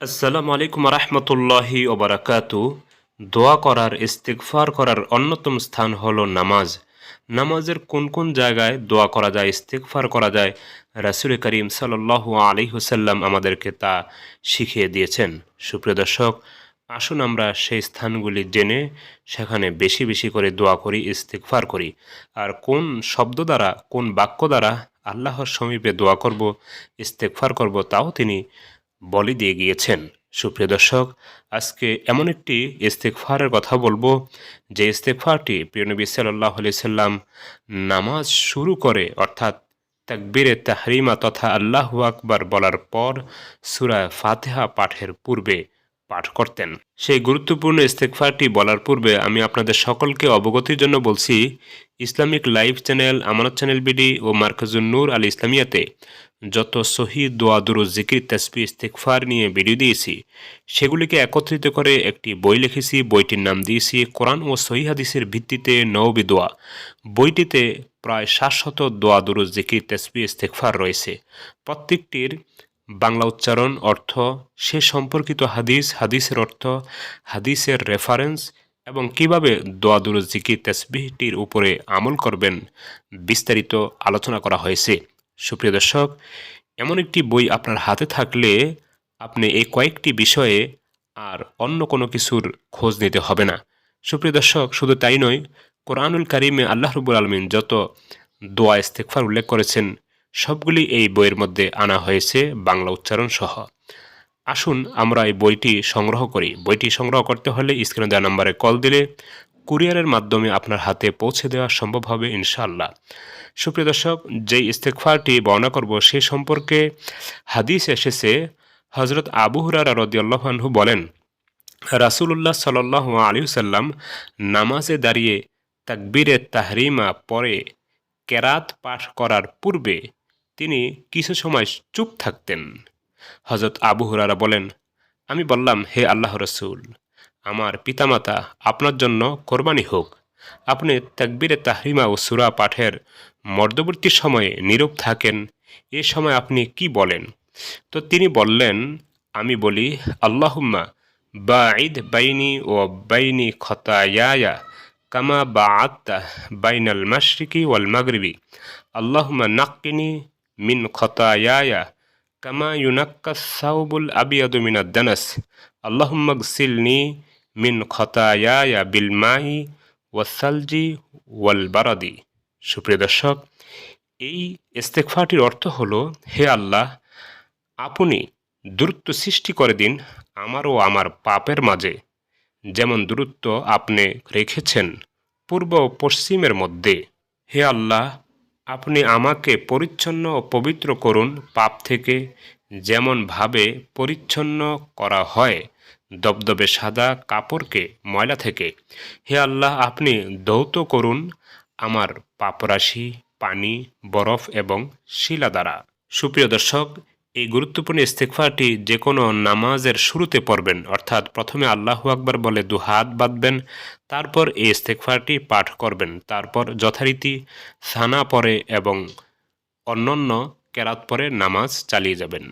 আসসালামু আলাইকুম রহমতুল্লাহি ওবরাকাতু দোয়া করার, ইস্তিগফার করার অন্যতম স্থান হলো নামাজ। নামাজের কোন কোন জায়গায় দোয়া করা যায়, ইস্তিগফার করা যায়, রাসুল করিম সাল্লাল্লাহু আলাইহি ওয়াসাল্লাম আমাদেরকে তা শিখিয়ে দিয়েছেন। সুপ্রিয় দর্শক, আসুন আমরা সেই স্থানগুলি জেনে সেখানে বেশি বেশি করে দোয়া করি, ইস্তিগফার করি। আর কোন শব্দ দ্বারা, কোন বাক্য দ্বারা আল্লাহর সমীপে দোয়া করব ইস্তেকফার করব, তাও তিনি বলে দিয়ে গিয়েছেন। সুপ্রিয় দর্শক, আজকে এমন একটি ইস্তেকফারের কথা বলব, যে ইস্তেকফারটি প্রিয়নবী সাল্লাহ আলি সাল্লাম নামাজ শুরু করে, অর্থাৎ তাকবীরে তাহরিমা তথা আল্লাহ আকবার বলার পর সুরা ফাতেহা পাঠের পূর্বে পাঠ করতেন। সেই গুরুত্বপূর্ণ ইস্তেকফারটি বলার পূর্বে আমি আপনাদের সকলকে অবগতির জন্য বলছি, Islamic live channel Amanat channel BD ও মার্কাজুন নূর আল ইসলামিয়াতে যত শহীদ দোয়া, দুরু, জিকির তসবি ইস্তেকফার নিয়ে ভিডিও দিয়েছি, সেগুলিকে একত্রিত করে একটি বই লিখেছি, বইটির নাম দিয়েছি কোরআন ও সহি হাদিসের ভিত্তিতে নবী দোয়া। বইটিতে প্রায় সাতশত দোয়া, দুরু, জিকির তসবি ইস্তেকফার রয়েছে। প্রত্যেকটির বাংলা উচ্চারণ, অর্থ, সে সম্পর্কিত হাদিস, হাদিসের অর্থ, হাদিসের রেফারেন্স এবং কীভাবে দোয়া, দুরু, জিকির, তসবিহটির উপরে আমল করবেন বিস্তারিত আলোচনা করা হয়েছে। সুপ্রিয় দর্শক, এমন একটি বই আপনার হাতে থাকলে আপনি এই কয়েকটি বিষয়ে আর অন্য কোনো কিছুর খোঁজ নিতে হবে না। সুপ্রিয় দর্শক, শুধু তাই নয়, কোরআনুল কারিমে আল্লাহ রবুল আলমিন যত দোয়া ইস্তেকফার উল্লেখ করেছেন, সবগুলি এই বইয়ের মধ্যে আনা হয়েছে বাংলা উচ্চারণ সহ। আসুন আমরা এই বইটি সংগ্রহ করি। বইটি সংগ্রহ করতে হলে স্ক্রিনে দেওয়া নম্বরে কল দিলে কুরিয়ারের মাধ্যমে আপনার হাতে পৌঁছে দেওয়া সম্ভব হবে, ইনশাআল্লাহ। সুপ্রিয় দর্শক, যেই ইস্তেকফারটি বর্ণনা করব সে সম্পর্কে হাদিস এসেছে। হজরত আবু হুরারা রদিয়াল্লাহানহু বলেন, রাসুলুল্লাহ সাল আলী সাল্লাম নামাজে দাঁড়িয়ে তাকবীরে তাহরিমা পরে কেরাত পাঠ করার পূর্বে তিনি কিছু সময় চুপ থাকতেন। হজরত আবু হুরারা বলেন, আমি বললাম, হে আল্লাহ রসুল আমার পিতামাতা আপনার জন্য কোরবানি হোক। আপনি তাকবিরে তাহরিমা ও সুরা পাঠের মধ্যবর্তী সময়ে নীরব থাকেন। এ সময় আপনি কি বলেন? তো তিনি বললেন, আমি বলি, আল্লাহুম্মা বাঈদ বাইনি ও বাইনি খতায়া কামা বা আত্মা বাইনাল মাশরিকি ওয়াল মাগরিবি। আল্লাহুম্মা নাক্কিনি মিন খতায়া কামা ইউনাক্কা সাউবুল আবিয়াদু মিনাদ দানাস। আল্লাহুম্মা গসিলনি মিন খতায়া বিল মাই ওয়াসালজি ওয়াল বারাদি। সুপ্রিয় দর্শক, এই ইস্তেকফাটির অর্থ হল, হে আল্লাহ, আপনি দূরত্ব সৃষ্টি করে দিন আমার ও আমার পাপের মাঝে। যেমন দূরত্ব আপনি রেখেছেন পূর্ব ও পশ্চিমের মধ্যে। হে আল্লাহ, আপনি আমাকে পরিচ্ছন্ন ও পবিত্র করুন পাপ থেকে যেমনভাবে পরিচ্ছন্ন করা হয়, দবদবে সাদা কাপড়কে ময়লা থেকে। হে আল্লাহ, আপনি দৌত করুন আমার পাপরাশি, পানি, বরফ এবং শিলা দ্বারা। সুপ্রিয় দর্শক, এই গুরুত্বপূর্ণ ইস্তেকফাটি যে কোনো নামাজের শুরুতে পড়বেন, অর্থাৎ প্রথমে আল্লাহ আকবার বলে দু হাত বাঁধবেন, তারপর এই ইস্তেকফারটি পাঠ করবেন। তারপর যথারীতি সানা পরে এবং অন্যান্য কেরাত পরে নামাজ চালিয়ে যাবেন।